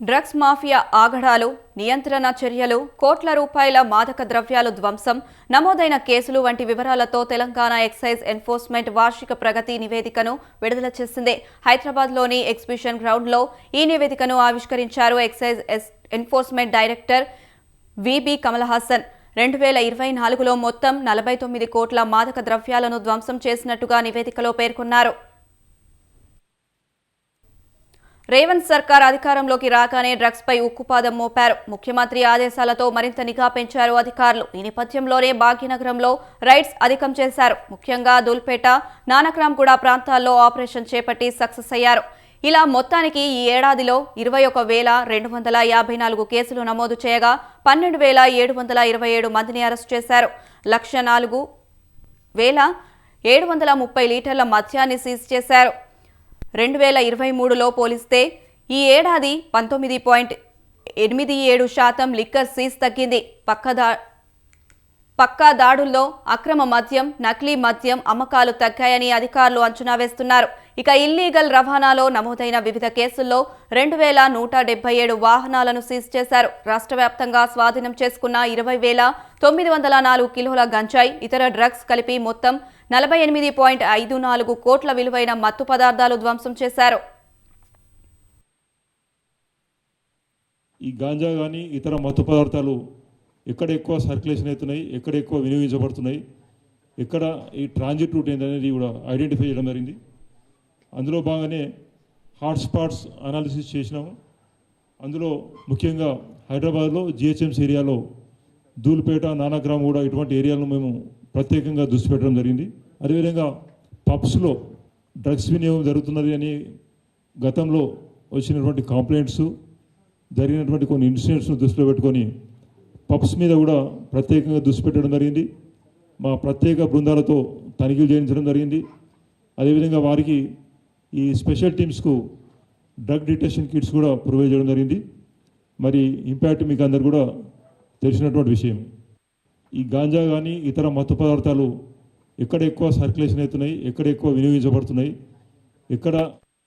Drugs mafia ఆగడాలు నియంత్రణ చర్యలు కోట్ల రూపాయల మాదక ద్రవ్యాలు ధ్వంసం నమోదైన కేసులు వంటి వివరాలతో తెలంగాణ ఎక్సైజ్ ఎన్ఫోర్స్మెంట్ వార్షిక ప్రగతి నివేదికను విడుదల చేసింది. హైదరాబాద్లోని ఎగ్జిబిషన్ గ్రౌండ్లో ఈ నివేదికను ఆవిష్కరించారు excise enforcement director VB Kamal Haasan రెండు వేల ఇరవై నాలుగులో మొత్తం నలభై తొమ్మిది కోట్ల మాదక ద్రవ్యాలను ధ్వంసం చేసినట్టుగా నివేదికలో పేర్కొన్నారు. రేవంత్ సర్కార్ అధికారంలోకి రాగానే డ్రగ్స్ పై ఉక్కుపాదం మోపారు. ముఖ్యమంత్రి ఆదేశాలతో మరింత నిఘా పెంచారు అధికారులు. ఈ నేపథ్యంలోనే భాగ్యనగరంలో రైడ్స్ అధికం చేశారు. ముఖ్యంగా దూల్పేట నానక్రామ్గూడ ప్రాంతాల్లో ఆపరేషన్ చేపట్టి సక్సెస్ అయ్యారు. ఇలా మొత్తానికి ఈ ఏడాదిలో ఇరవై ఒక వేల రెండు వందల యాభై నాలుగు కేసులు నమోదు చేయగా పన్నెండు వేల ఏడు వందల ఇరవై ఏడు మందిని అరెస్ట్ చేశారు. లక్ష నాలుగు వేల ఏడు వందల ముప్పై లీటర్ల మద్యాన్ని సీజ్ చేశారు. రెండు వేల ఇరవై మూడులో పోలిస్తే ఈ ఏడాది పంతొమ్మిది పాయింట్ ఎనిమిది ఏడు శాతం లిక్కర్ సీజ్ తగ్గింది. పక్కదా పక్కా దాడుల్లో అక్రమ మద్యం నకిలీ మద్యం అమ్మకాలు తగ్గాయని అధికారులు అంచనా వేస్తున్నారు. ఇక ఇల్లీగల్ రవాణాలో నమోదైన వివిధ కేసుల్లో రెండు వేల నూట డెబ్బై ఏడు వాహనాలను సీజ్ చేశారు. రాష్ట్ర వ్యాప్తంగా స్వాధీనం చేసుకున్న ఇరవై వేల తొమ్మిది వందల నాలుగు కిలోల గంజాయి ఇతర డ్రగ్స్ కలిపి మొత్తం నలభై ఎనిమిది పాయింట్ ఐదు నాలుగు కోట్ల విలువైన మత్తు పదార్థాలు ధ్వంసం చేశారు. ఈ గాంజా కానీ ఇతర మత్తు పదార్థాలు ఎక్కడ ఎక్కువ సర్క్యులేషన్ అవుతున్నాయి ఎక్కడ ఎక్కువ వినియోగించబడుతున్నాయి ఎక్కడ ఈ ట్రాన్జిట్ రూట్ ఏంటనేది కూడా ఐడెంటిఫై చేయడం జరిగింది. అందులో భాగంగానే హాట్స్పాట్స్ అనాలిసిస్ చేసినాము. అందులో ముఖ్యంగా హైదరాబాద్లో జిహెచ్ఎంసీ ఏరియాలో ధూల్పేట నానాగ్రామ్ కూడా ఇటువంటి ఏరియాలను మేము ప్రత్యేకంగా దృష్టి పెట్టడం జరిగింది. అదేవిధంగా పబ్స్లో డ్రగ్స్ వినియోగం జరుగుతున్నది అని గతంలో వచ్చినటువంటి కంప్లైంట్స్ జరిగినటువంటి కొన్ని ఇన్సిడెంట్స్ను దృష్టిలో పెట్టుకొని పబ్స్ మీద కూడా ప్రత్యేకంగా దృష్టి పెట్టడం జరిగింది. మా ప్రత్యేక బృందాలతో తనిఖీలు చేయించడం జరిగింది. అదేవిధంగా వారికి ఈ స్పెషల్ టీమ్స్కు డ్రగ్ డిటెక్షన్ కిట్స్ కూడా ప్రొవైడ్ చేయడం జరిగింది. మరి ఇంపాక్ట్ మీకు అందరు కూడా తెలిసినటువంటి విషయం. ఈ గాంజా కానీ ఇతర మత్తు పదార్థాలు ఎక్కడ ఎక్కువ సర్క్యులేషన్ అవుతున్నాయి ఎక్కడ ఎక్కువ వినియోగించబడుతున్నాయి ఎక్కడ